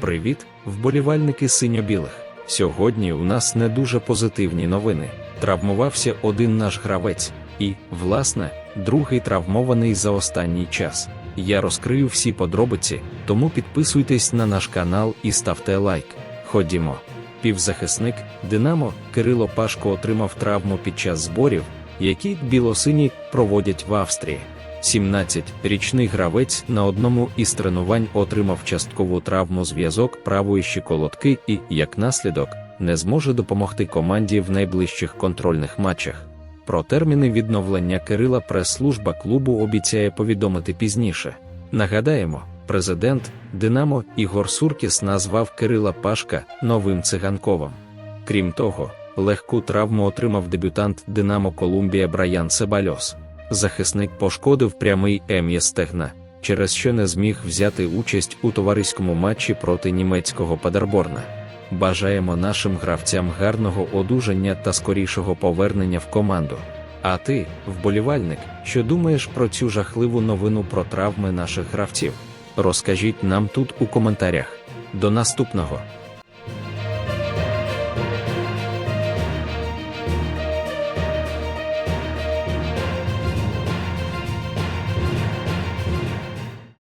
Привіт, вболівальники синьо-білих. Сьогодні у нас не дуже позитивні новини. Травмувався один наш гравець, і, власне, другий травмований за останній час. Я розкрию всі подробиці, тому підписуйтесь на наш канал і ставте лайк. Ходімо. Півзахисник Динамо Кирило Пашко отримав травму під час зборів, які білосині проводять в Австрії. 17-річний гравець на одному із тренувань отримав часткову травму зв'язок правої щиколотки і, як наслідок, не зможе допомогти команді в найближчих контрольних матчах. Про терміни відновлення Кирила прес-служба клубу обіцяє повідомити пізніше. Нагадаємо, президент Динамо Ігор Суркіс назвав Кирила Пашка новим циганковим. Крім того, легку травму отримав дебютант Динамо Колумбія Браян Себальос. Захисник пошкодив прямий ем'є стегна, через що не зміг взяти участь у товариському матчі проти німецького Падерборна. Бажаємо нашим гравцям гарного одужання та скорішого повернення в команду. А ти, вболівальник, що думаєш про цю жахливу новину про травми наших гравців? Розкажіть нам тут у коментарях. До наступного!